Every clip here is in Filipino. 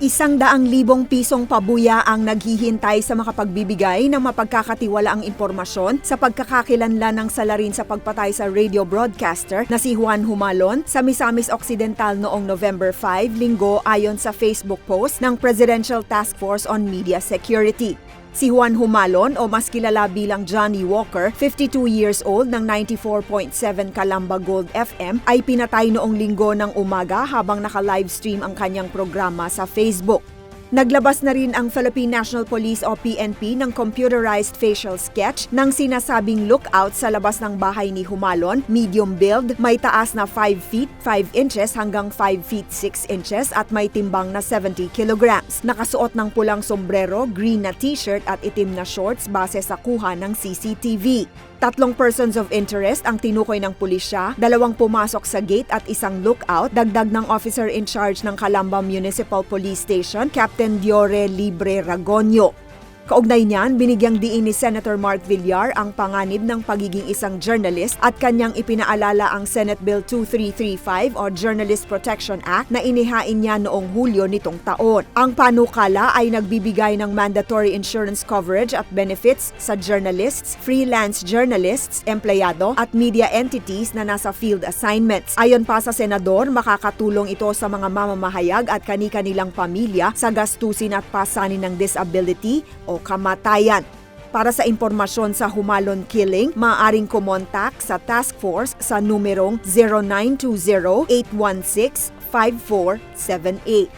Isang daang libong pisong pabuya ang naghihintay sa makapagbibigay ng mapagkakatiwalaang impormasyon sa pagkakakilanlan ng salarin sa pagpatay sa radio broadcaster na si Juan Humalon sa Misamis Occidental noong November 5, linggo ayon sa Facebook post ng Presidential Task Force on Media Security. Si Juan Humalon o mas kilala bilang Johnny Walker, 52 years old ng 94.7 Kalamba Gold FM, ay pinatay noong linggo ng umaga habang naka-livestream ang kanyang programa sa Facebook. Naglabas na rin ang Philippine National Police o PNP ng computerized facial sketch ng sinasabing lookout sa labas ng bahay ni Humalon, medium build, may taas na 5 feet 5 inches hanggang 5 feet 6 inches at may timbang na 70 kilograms. Nakasuot ng pulang sombrero, green na t-shirt at itim na shorts base sa kuha ng CCTV. Tatlong persons of interest ang tinukoy ng pulisya, dalawang pumasok sa gate at isang lookout, dagdag ng officer in charge ng Calamba Municipal Police Station, Captain Extendiore Libre Ragogno. Kaugnay niyan, binigyang diin ni Senator Mark Villar ang panganib ng pagiging isang journalist at kanyang ipinaalala ang Senate Bill 2335 o Journalist Protection Act na inihain niya noong Hulyo nitong taon. Ang panukala ay nagbibigay ng mandatory insurance coverage at benefits sa journalists, freelance journalists, empleyado at media entities na nasa field assignments. Ayon pa sa senador, makakatulong ito sa mga mamamahayag at kani-kanilang pamilya sa gastusin at pasanin ng disability o kamatayan. Para sa impormasyon sa Humalon Killing, maaaring kumontak sa task force sa numerong 0920-816-5478.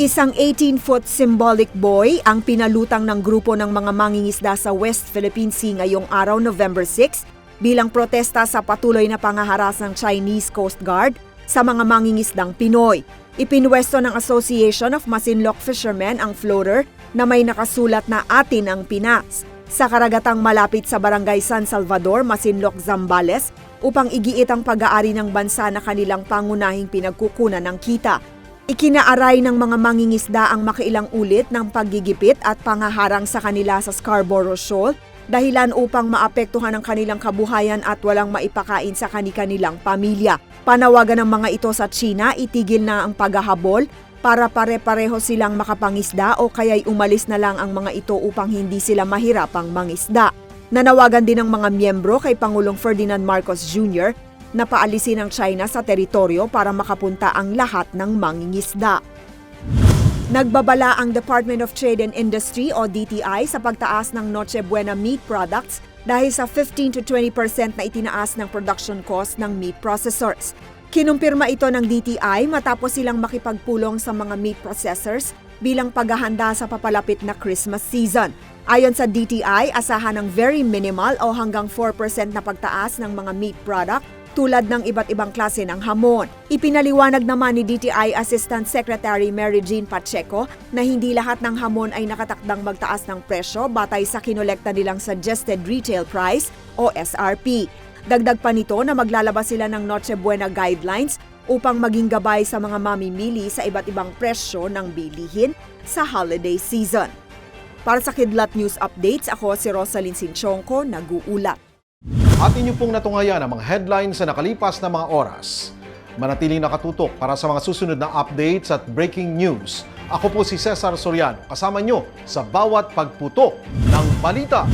Isang 18-foot symbolic buoy ang pinalutang ng grupo ng mga mangingisda sa West Philippine Sea ngayong araw November 6 bilang protesta sa patuloy na pangaharas ng Chinese Coast Guard sa mga mangingisdang Pinoy. Ipinwesto ng Association of Masinloc Fishermen ang floater na may nakasulat na atin ang Pinas sa karagatang malapit sa barangay San Salvador, Masinloc, Zambales upang igiit ang pag-aari ng bansa na kanilang pangunahing pinagkukunan ng kita. Ikinaaray ng mga mangingisda ang makailang ulit ng paggigipit at pangaharang sa kanila sa Scarborough Shoal dahilan upang maapektuhan ang kanilang kabuhayan at walang maipakain sa kani-kanilang pamilya. Panawagan ng mga ito sa China, itigil na ang paghahabol para pare-pareho silang makapangisda o kaya'y umalis na lang ang mga ito upang hindi sila mahirapang mangisda. Nanawagan din ng mga miyembro kay Pangulong Ferdinand Marcos Jr. na paalisin ang China sa teritoryo para makapunta ang lahat ng mangingisda. Nagbabala ang Department of Trade and Industry o DTI sa pagtaas ng Noche Buena meat products dahil sa 15 to 20% na itinaas ng production cost ng meat processors. Kinumpirma ito ng DTI matapos silang makipagpulong sa mga meat processors bilang paghahanda sa papalapit na Christmas season. Ayon sa DTI, asahan ng very minimal o hanggang 4% na pagtaas ng mga meat product tulad ng iba't ibang klase ng hamon. Ipinaliwanag naman ni DTI Assistant Secretary Mary Jean Pacheco na hindi lahat ng hamon ay nakatakdang magtaas ng presyo batay sa kinolekta nilang suggested retail price o SRP. Dagdag pa nito na maglalabas sila ng Noche Buena guidelines upang maging gabay sa mga mamimili sa iba't ibang presyo ng bilihin sa holiday season. Para sa Kidlat News Updates, ako si Rosalyn Sinchonko, nag-uulat. at inyo pong natungayan ang mga headlines sa nakalipas na mga oras. Manatiling nakatutok para sa mga susunod na updates at breaking news. Ako po si Cesar Soriano, kasama nyo sa bawat pagputok ng balita.